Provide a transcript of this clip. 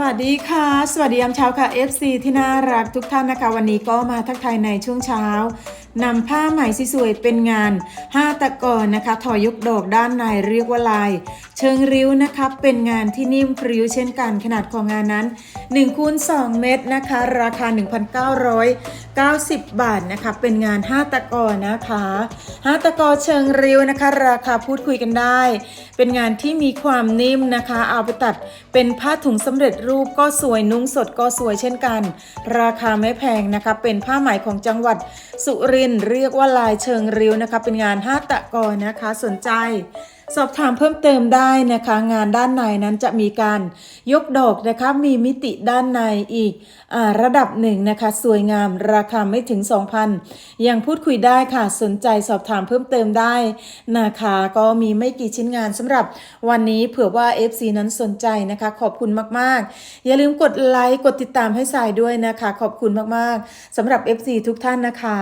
วัสดีค่ะ สวัสดียามเช้าค่ะ FC ที่น่ารักทุกท่านนะคะ วันนี้ก็มาทักทายในช่วงเช้านำผ้าไหมสวยๆเป็นงาน 5 ตะกอนนะคะถอยยกดอกด้านในเรียกว่าลายเชิงริ้วนะคะเป็นงานที่นิ่มพริ้วเช่นกัน ขนาดของงานนั้น1คูณ2เมตรนะคะ ราคา 1,990 บาทนะคะ เป็นงาน 5 ตะกอนนะคะ 5 ตะกอเชิงริ้วนะคะ ราคาพูดคุยกันได้ เป็นงานที่มีความนิ่มนะคะ เอาไปตัดเป็นผ้าถุงสำเร็จรูปก็สวยนุ่งสดก็สวยเช่นกัน ราคาไม่แพงนะคะ เป็นผ้าไหมของจังหวัดสุรินทร์เรียกว่าลายเชิงริ้วนะคะ เป็นงาน 5 ตะกอนะคะสนใจ สอบถามเพิ่มเติมได้นะคะ งานด้านในนั้นจะมีการยกดอกนะคะมีมิติด้านในอีกอระดับหนึ่งนะคะ สวยงามราคาไม่ถึง 2,000 ยังพูดคุยได้ค่ะสนใจสอบถามเพิ่มเติมได้นะคะ ก็มีไม่กี่ชิ้นงานสำหรับวันนี้เผื่อว่า FC นั้นสนใจนะคะ ขอบคุณมากๆ อย่าลืมกดไลค์กดติดตามให้สายด้วยนะคะ ขอบคุณมากๆสำหรับ FC ทุกท่านนะคะ